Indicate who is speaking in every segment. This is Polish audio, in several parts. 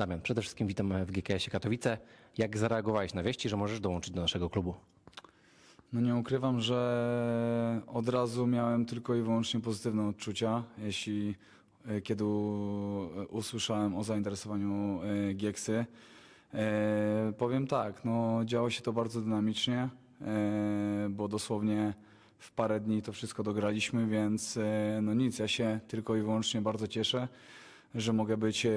Speaker 1: Damian, przede wszystkim witam w GKS-ie Katowice. Jak zareagowałeś na wieści, że możesz dołączyć do naszego klubu?
Speaker 2: No nie ukrywam, że od razu miałem tylko i wyłącznie pozytywne odczucia, jeśli e, kiedy u- usłyszałem o zainteresowaniu e, Gieksy. E, powiem tak, no działo się to bardzo dynamicznie, e, bo dosłownie w parę dni to wszystko dograliśmy, więc e, no nic, ja się tylko i wyłącznie bardzo cieszę, że mogę być e,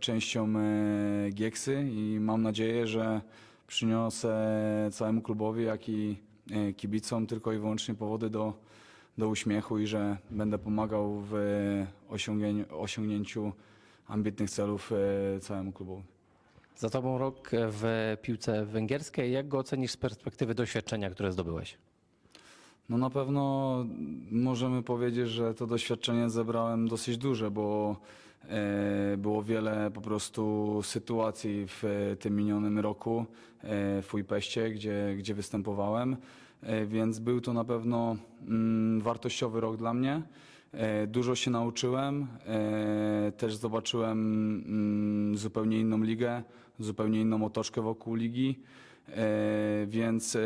Speaker 2: częścią e, Gieksy i mam nadzieję, że przyniosę całemu klubowi, jak i e, kibicom tylko i wyłącznie powody do, do uśmiechu i że będę pomagał w osiągnięciu, ambitnych celów całemu klubowi.
Speaker 1: Za tobą rok w piłce węgierskiej. Jak go ocenisz z perspektywy doświadczenia, które zdobyłeś?
Speaker 2: No na pewno możemy powiedzieć, że to doświadczenie zebrałem dosyć duże, bo było wiele po prostu sytuacji w e, tym minionym roku e, w Ujpeście, gdzie, gdzie występowałem, e, więc był to na pewno mm, wartościowy rok dla mnie. E, Dużo się nauczyłem, e, też zobaczyłem mm, zupełnie inną ligę, zupełnie inną otoczkę wokół ligi. E, Więc, e,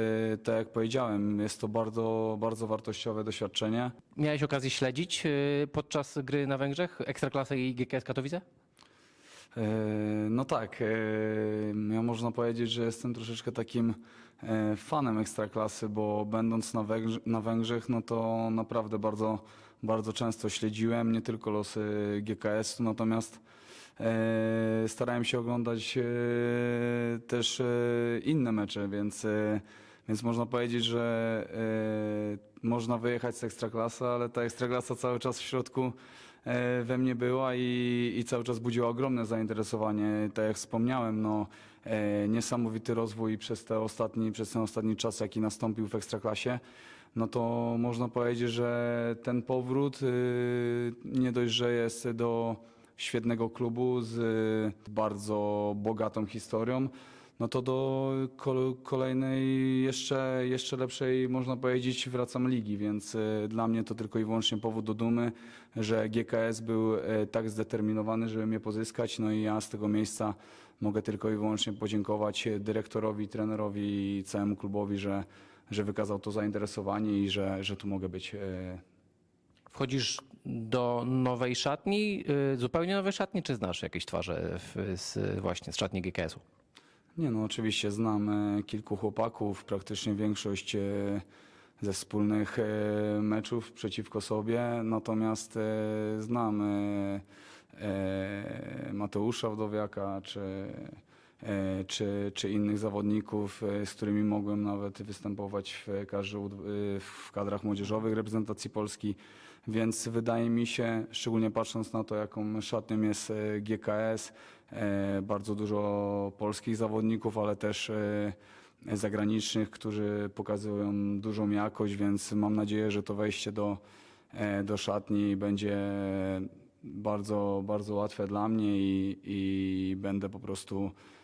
Speaker 2: tak jak powiedziałem, jest to bardzo, bardzo wartościowe doświadczenie.
Speaker 1: Miałeś okazję śledzić y, podczas gry na Węgrzech Ekstraklasę i GKS Katowice?
Speaker 2: E, No tak, e, ja można powiedzieć, że jestem troszeczkę takim e, fanem Ekstraklasy, bo będąc na Węgrzech, no to naprawdę bardzo, bardzo często śledziłem nie tylko losy GKS-u, natomiast e, starałem się oglądać e, też e, inne mecze, więc, więc można powiedzieć, że można wyjechać z Ekstraklasy, ale ta Ekstraklasa cały czas w środku we mnie była i, i cały czas budziła ogromne zainteresowanie. Tak jak wspomniałem, no, niesamowity rozwój przez, te ostatni, przez ten ostatni czas, jaki nastąpił w Ekstraklasie. No to można powiedzieć, że ten powrót y, nie dość, że jest do świetnego klubu z y, bardzo bogatą historią, no to do kol- kolejnej, jeszcze, jeszcze lepszej, można powiedzieć, wracam ligi, więc y, dla mnie to tylko i wyłącznie powód do dumy, że GKS był tak zdeterminowany, żeby mnie pozyskać, no i ja z tego miejsca mogę tylko i wyłącznie podziękować dyrektorowi, trenerowi i całemu klubowi, że, że wykazał to zainteresowanie i że, że tu mogę być y,
Speaker 1: Wchodzisz do nowej szatni, y, zupełnie nowej szatni, czy znasz jakieś twarze w, z, właśnie z szatni GKS-u?
Speaker 2: Nie no, oczywiście znam e, kilku chłopaków, praktycznie większość e, ze wspólnych e, meczów przeciwko sobie, natomiast e, znam e, e, Mateusza Wdowiaka czy, e, czy, czy innych zawodników, e, z którymi mogłem nawet występować w, e, w kadrach młodzieżowych reprezentacji Polski, więc wydaje mi się, szczególnie patrząc na to, jaką szatnią jest e, GKS, e, bardzo dużo polskich zawodników, ale też e, zagranicznych, którzy pokazują dużą jakość, więc mam nadzieję, że to wejście do, e, do szatni będzie bardzo, bardzo łatwe dla mnie i, i będę po prostu e,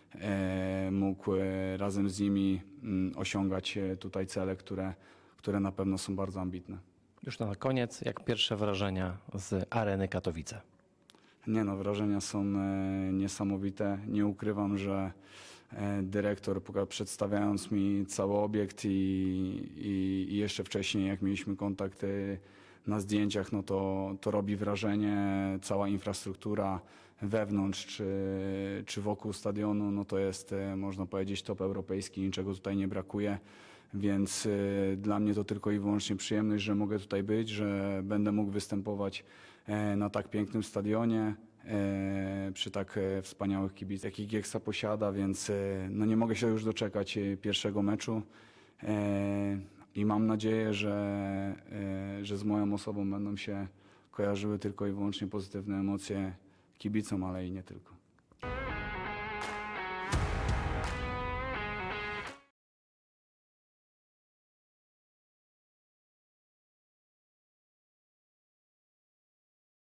Speaker 2: mógł e, razem z nimi mm, osiągać e, tutaj cele, które, które na pewno są bardzo ambitne.
Speaker 1: Już na koniec, jak pierwsze wrażenia z areny Katowice?
Speaker 2: Nie no, wrażenia są e, niesamowite. Nie ukrywam, że e, dyrektor przedstawiając mi cały obiekt i, i, i jeszcze wcześniej jak mieliśmy kontakt e, na zdjęciach, no to, to robi wrażenie. Cała infrastruktura wewnątrz czy, czy wokół stadionu, no to jest e, można powiedzieć top europejski, niczego tutaj nie brakuje. Więc e, dla mnie to tylko i wyłącznie przyjemność, że mogę tutaj być, że będę mógł występować e, na tak pięknym stadionie, przy tak wspaniałych kibicach, jakich Gieksa posiada, więc no nie mogę się już doczekać pierwszego meczu i mam nadzieję, że, e, że z moją osobą będą się kojarzyły tylko i wyłącznie pozytywne emocje kibicom, ale i nie tylko.